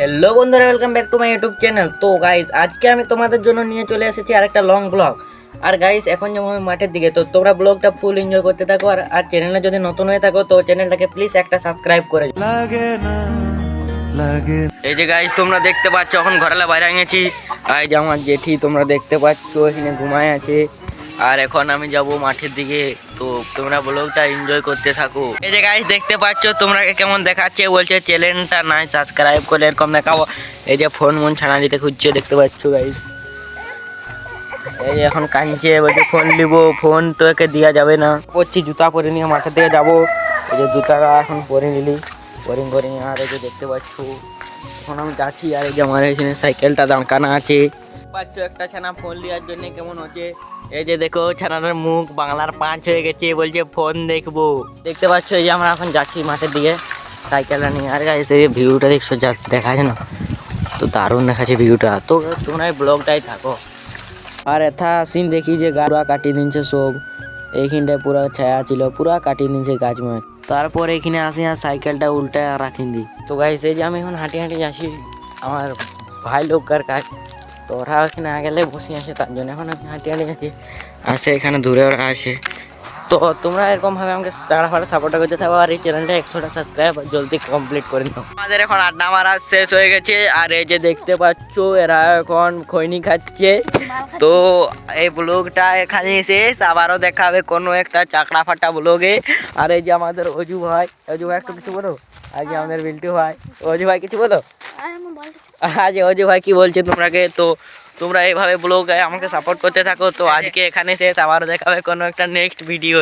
Hello বন্ধুরা welcome back to my YouTube channel তো guys আজকে আমি তোমাদের জন্য নিয়ে চলে এসেছি আরেকটা লং ব্লগ আর গাইস এখন যেমন আমি মাঠের দিকে। তো তোমরা ব্লগটা ফুল এনজয় করতে থাকো। আর আর চ্যানেলে যদি নতুন হয়ে থাকো তো চ্যানেলটাকে প্লিজ একটা সাবস্ক্রাইব করে। এই যে গাইস তোমরা দেখতে পাচ্ছ এখন ঘরেলা বাইরে গেছি আর যে আমার জেঠি তোমরা দেখতে পাচ্ছ এখানে ঘুমায় আছে। আর এখন আমি যাব মাঠের দিকে। তো তোমরা ব্লগটা এনজয় করতে থাকো। এই যে গাইস দেখতে পাচ্ছ তোমরা কেমন দেখাচ্ছে? বলছে চ্যানেলটা নাই সাবস্ক্রাইব করলে এরকম দেখাবো। এই যে ফোন মন ছাড়া দিতে খুঁজছে, দেখতে পাচ্ছ গাইস এই এখন কাঁদছে, বলছে ফোন নিব ফোন তো একে দেওয়া যাবে না। পরছি, জুতা পরে নিয়ে মাঠের দিকে যাব। এই যে জুতাটা এখন পরে নিলি বোরিং বোরিং আর এই যে দেখতে পাচ্ছ। এখন আমি যাচ্ছি আর এই যে আমার এখানে সাইকেলটা দাঁড়ানো আছে। পাচ্ছ একটা ছানা ফোন নেওয়ার জন্য কেমন হচ্ছে। এই যে দেখো ছানাটার মুখ বাংলার পাঁচ হয়ে গেছে, বলছে ফোন দেখব। দেখতে পাচ্ছ এই যে আমরা এখন যাচ্ছি মাঠের দিকে সাইকেলটা নিয়ে। আর এসে ভিউটা দেখছ যা দেখা যায় না। তো দারুণ দেখাচ্ছে ভিউটা। তো তোমরা এই ব্লগটাই থাকো। আর এথা সিন দেখি যে গাড়া কাটিয়ে দিনছে সব। এইখানটায় পুরো ছায়া ছিল, পুরা কাটিয়ে দিয়েছে গাছ মাছ তারপর এখানে আসি আর সাইকেলটা উল্টায় রাখি দিই তো গাইস এই যে আমি এখন হাঁটি হাঁটি আসি, আমার ভাই লোককার কাজ। তো ওরা এখানে আগেলে বসে আসে, তার জন্য এখন আমি হাঁটি হাঁটি আসি। আসে এখানে দূরে ওরা আসে। তো তোমরা এরকম ভাবে আমাকে চাড়া ফাড়া সাপোর্ট করতে থাকো আর এই চ্যানেলটা একশোটা সাবস্ক্রাইব জলদি কমপ্লিট করে নাও। আমাদের এখন আড্ডা মারা শেষ হয়ে গেছে। আর এই যে দেখতে পাচ্ছ এরা এখন খৈনি খাচ্ছে। তো এই ব্লগটা এখানে শেষ। আবারও দেখাবে কোনো একটা চাকরা ফাটা ব্লগে আর এই যে আমাদের অজু ভাই অজু ভাই একটু কিছু বলো? আজকে আমাদের বিল্টু ভাই অজু ভাই কিছু বলো? আজ অজু ভাই কি বলছে তোমরাকে? তো তোমরা এইভাবে ব্লগে আমাকে সাপোর্ট করতে থাকো। তো আজকে এখানে শেষ। আবার দেখাবে কোনো একটা নেক্সট ভিডিও